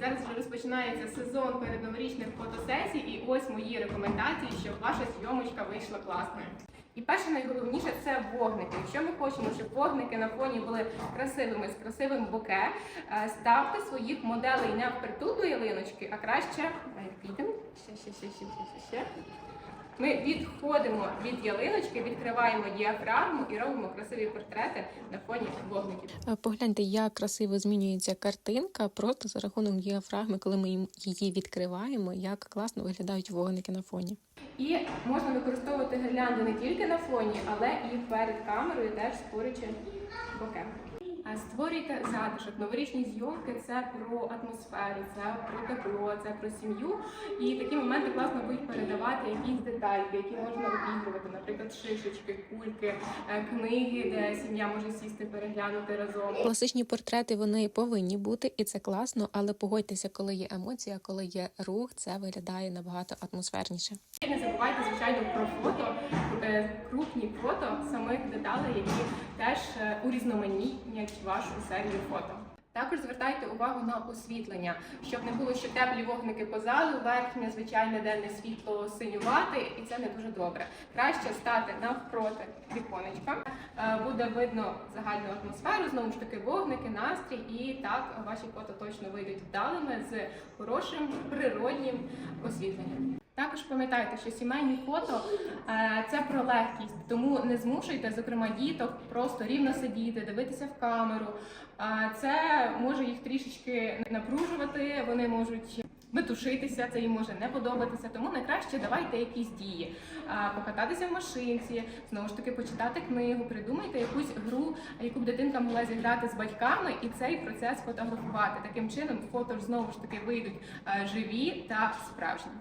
зараз вже розпочинається сезон передноворічних фотосесій, і ось мої рекомендації, щоб ваша зйомочка вийшла класною. І перше найголовніше це вогники. Якщо ми хочемо, щоб вогники на фоні були красивими з красивим боке, е, ставте своїх моделей не впритул до ялиночки, а краще підемо. Ще, ще, ще, ще, ще, ще. Ми відходимо від ялиночки, відкриваємо діафрагму і робимо красиві портрети на фоні вогників. Е, Погляньте, як красиво змінюється картинка просто за рахунок діафрагми, коли ми її відкриваємо, як класно виглядають вогники на фоні. І можна використовувати гірлянди не тільки на фоні, але і перед камерою, теж створюючи боке. А Створюйте затишок. Новорічні зйомки це про атмосферу, це про тепло, це про сім'ю. І такі моменти класно будуть передавати якісь детальки, які можна обігрувати, наприклад, шишечки, кульки, е, книги, де сім'я може сісти, переглянути разом. Класичні портрети вони повинні бути, і це класно, але погодьтеся, коли є емоція, коли є рух, це виглядає набагато атмосферніше. Не забувайте, звичайно, про фото, е, крупні фото самих деталей, які теж е, урізноманітнять вашу серію фото. Також звертайте увагу на освітлення, щоб не було ще теплі вогники по залу, верхнє звичайне денне світло синювати, і це не дуже добре. Краще стати навпроти віконечка, буде видно загальну атмосферу, знову ж таки вогники, настрій, і так ваші фото точно вийдуть вдалими з хорошим природнім освітленням. Також пам'ятайте, що сімейні фото е, це про легкість, тому не змушуйте, зокрема, діток просто рівно сидіти, дивитися в камеру. Е, Це може їх трішечки напружувати, вони можуть. Метушитися, це їм може не подобатися, тому найкраще давайте якісь дії. Покататися в машинці, знову ж таки почитати книгу, придумайте якусь гру, яку б дитинка могла зіграти з батьками, і цей процес фотографувати. Таким чином фото ж знову ж таки вийдуть живі та справжні.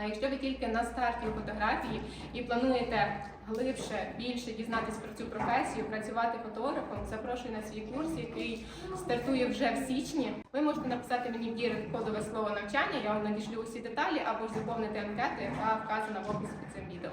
А якщо ви тільки на старті фотографії і плануєте глибше, більше дізнатися про цю професію, працювати фотографом, запрошую на свій курс, який стартує вже в січні. Ви можете написати мені в дірект кодове слово навчання, я вам надішлю усі деталі або ж заповнити анкету, яка вказана в описі під цим відео.